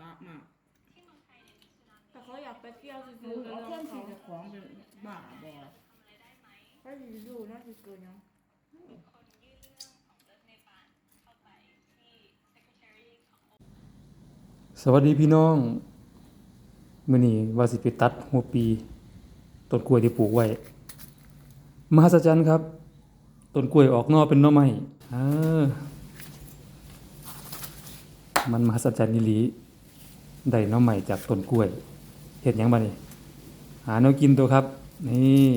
กะมากแต่เขาอยากไปเที่ยวซื้คืออๆเอาเครื่องเขาสีของเป็นบ้าบอก็อยู่ๆน่าจะเกินเนาะสวัสดีพี่น้องมื้อนี้ว่าสิไปตัดหัวปีต้นกล้วยที่ปลูกไว้มหัศจรรย์ครับต้นกล้วยออกหนอเป็นหน่อไม้เออมันมหัศจรรย์อีหลี ได้น่อไม้จากต้นกล้วยเฮ็ดยังบัดนี้หาแนวกินตัวครับ นี่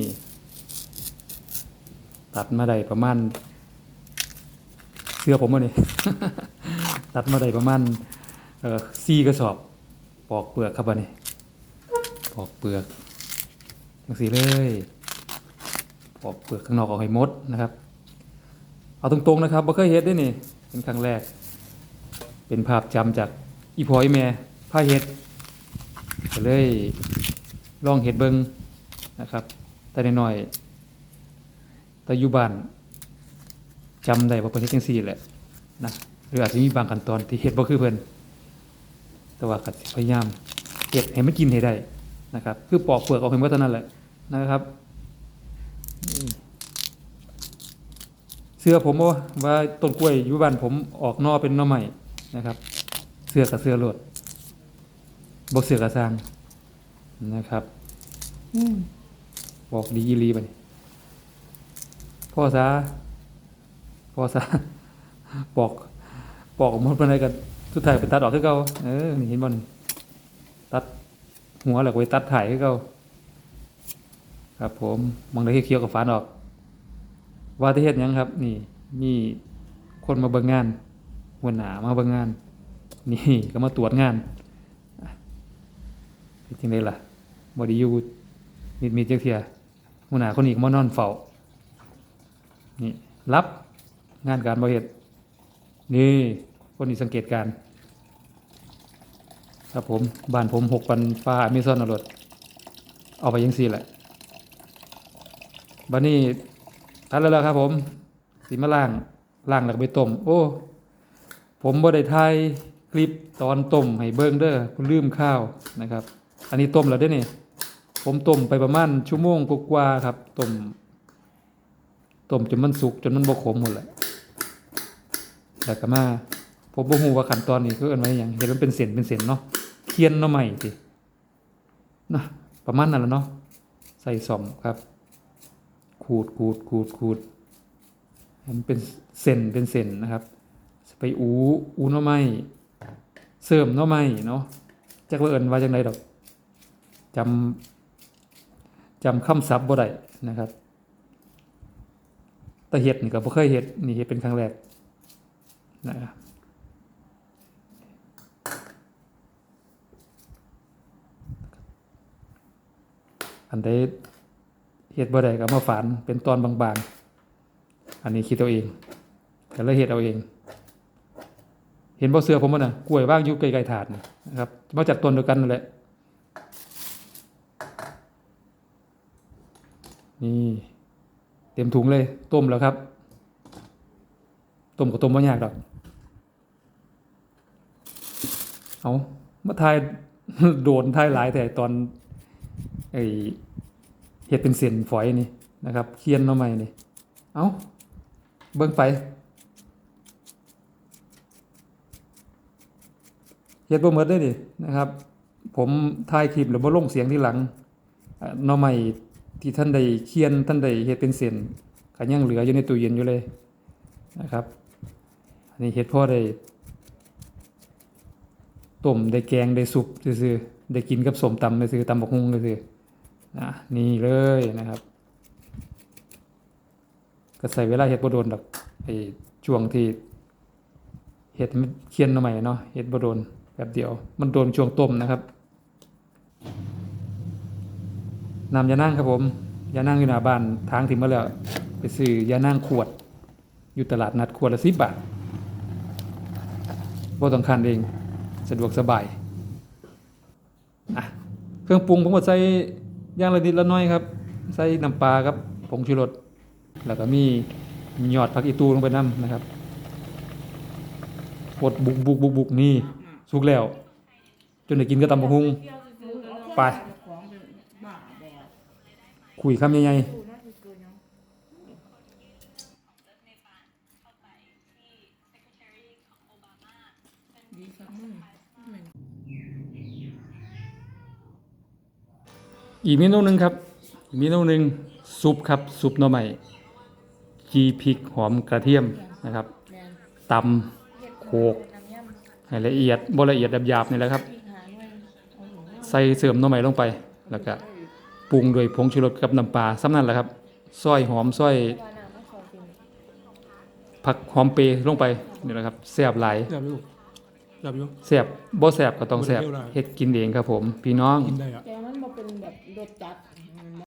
ตัดมาได้ประมาณเสื้อผมบ่นี่ตัดมาได้ประมาณเออซี่กระสอบ ปอกเปลือกครับอันนี้ปอกเปลือกจังสีเลยปอกเปลือกข้างนอกออกให้มดนะครับ เอาตรงๆนะครับบ่เคยเฮ็ดได้นี่เป็นครั้งแรก เป็นภาพจำจากอีพออีแม่ พาเฮ็ดก็เลยลองเฮ็ดเบิงนะครับ แต่น้อยๆแต่อยู่บ้านจำได้ว่าเพิ่นเฮ็ดจังซี่แหละนะหรืออาจจะมีบางขั้นตอนที่เฮ็ดบ่คือเพิ่นแต่ว่าก็พยายามเก็บให้มันกินให้ได้นะครับ คือปอกเปลือกออกให้หมดเท่านั้นแหละนะครับ เสื้อผมว่าต้นกล้วยอยู่บ้านผมออกนอเป็นหน่อใหม่นะครับ เสื้อกับเสื้อโลด บ่เสื้อกับสร้างนะครับอืมบอกดีอีหลีไปพ่อซาพ่อซาปอกปอกออกหมดปานใดกันสุดท้ายไปตัดออกคือเก่าเออนี่เห็นบ่นี่ตัดหัวแล้วก็ไปตัดถ่ายคือเก่าครับผมมองได้เคี้ยวๆกับฝานออก ว่าที่เฮ็ดหยังครับ นี่มีคนมาเบิ่งงานหัวหน้ามาเบิ่งงาน นี่ก็มาตรวจงานอะ เป็นจังไดล่ะบ่ได้อยู่มีดมีจักเที่ยหัวหน้าคนนี้ก็มานอนเฝ้านี่รับงานการบ่เฮ็ดนี่คนนี้สังเกตการครับผมบ้านผมหกปันฟ้าอเมซอนอรถเอาไปยังสี่แหละบ้านนี้ทันแล้วครับผมสีมาล่างล่างแล้วก็ไปต้มโอ้ ผมบ่ได้ถ่ายคลิปตอนต้มให้เบิ่งเด้อคุณลืมข้าวนะครับ อันนี้ต้มแล้วเด้อนี่ผมต้มไปประมาณชั่วโมงกว่าครับต้มต้มจนมันสุกจนมันบ่ขมหมดแหละแล้วก็มาผมบ่ฮู้ว่าขั้นตอนนี้คือเอิ้นว่าหยังเห็นมันเป็นเส้นเป็นเส้นเนาะเคียนเนาะใหม่ตินะประมาณนั้นแหละเนาะใส่ซ่อมครับ ขูดขูดขูดขูดมันเป็นเส้นเป็นเส้นนะครับไปอูอูเนาะใหม่เสริมเนาะใหม่เนาะจักว่าเอิ้นว่าจังไดดอก จำจำคำศัพท์บ่ได้นะครับแต่เฮ็ดนี่ก็บ่เคยเฮ็ดนี่เฮ็ดเป็นครั้งแรกนะครับอันใดเฮ็ดบ่ได้ก็มาฝานเป็นตอนบางๆ อันนี้คิดเอาเองแต่ละเฮ็ดเอาเอง เห็นบ่เสือผมบ่น่ะกล้วยว่างอยู่ไกลๆถาดนี่นะครับมาจากต้นเดียวกันนั่นแหละ นี่เต็มถุงเลยต้มแล้วครับ ต้มก็ต้มบ่ยากดอกเอามาทายโดนทายหลายแต่ตอนไอเห็ดเป็นเส้นฝอยนี่นะครับเคียนนาะใหม่นี่เอาเบิ่งไปเฮ็ดบ่หมดได้ดินะครับ ผมถ่ายคลิปแล้วบ่ลงเสียงที่หลังเอ่อใหม่ ที่ท่านได้เคียนท่านได้เฮ็ดเป็นเส้นก็ยังเหลืออยู่ในตู้เย็นอยู่เลยนะครับ อันนี้เฮ็ดพ่อได้ต้มได้แกงได้สุปซื่อได้กินกับสมตำซื่อตำบักฮุงซื่อนะนี่เลยนะครับ ก็ใส่เวลาเฮ็ดบ่โดนดอกไอ้ช่วงที่เฮ็ดเคียนหน่อใหม่เนาะเฮ็ดบ่โดนแป๊บเดียว มันโดนช่วงต้มนะครับ นำยานั่งครับผมยานั่งอยู่หน้าบ้านทางที่มาแล้ว ไปซื้อยานั่งขวด อยู่ตลาดนัดขวดละ10บบาทบ่ต้องคันเองสะดวกสบายอะเครื่องปรุงผมก็ใส่ย่างละนิดละน้อยครับ ใส่น้ำปลาครับผงชูรสแล้วก็มีหยอดผักอีตูลงไปน้ำนะครับกดบุกบุกบุกบุกนี่สุกแล้ว จนได้กินก็ตำบักหุ่งไป ของเป็นบ้าบ่ คุยคำใหญ่ๆอีกเมนูหนึ่งครับอีกเมนูหนึ่งซุปครับซุปหน่อไม้จีพริกหอมกระเทียมนะครับตำโขกให้ละเอียดบ่ละเอียดหยาบๆนี่แหละครับ ใส่เสริมหน่อไม้ลงไปแล้วก็ ปรุงด้วยผงชูรสกับน้ำปลาซ้ำนั่นแหละครับซอยหอมซอยว่าน้ำมันเข้าจริงผักหอมเปรย์ลงไปนี่แหละครับแซ่บหลายแซ่บอยู่แซ่บอยู่แซ่บบ่แซ่บก็ต้องแซ่บบ่ได้เที่ยวได้เฮ็ดกินเองครับผม พี่น้องกินได้อะแกมันบ่เป็นแบบรสจัด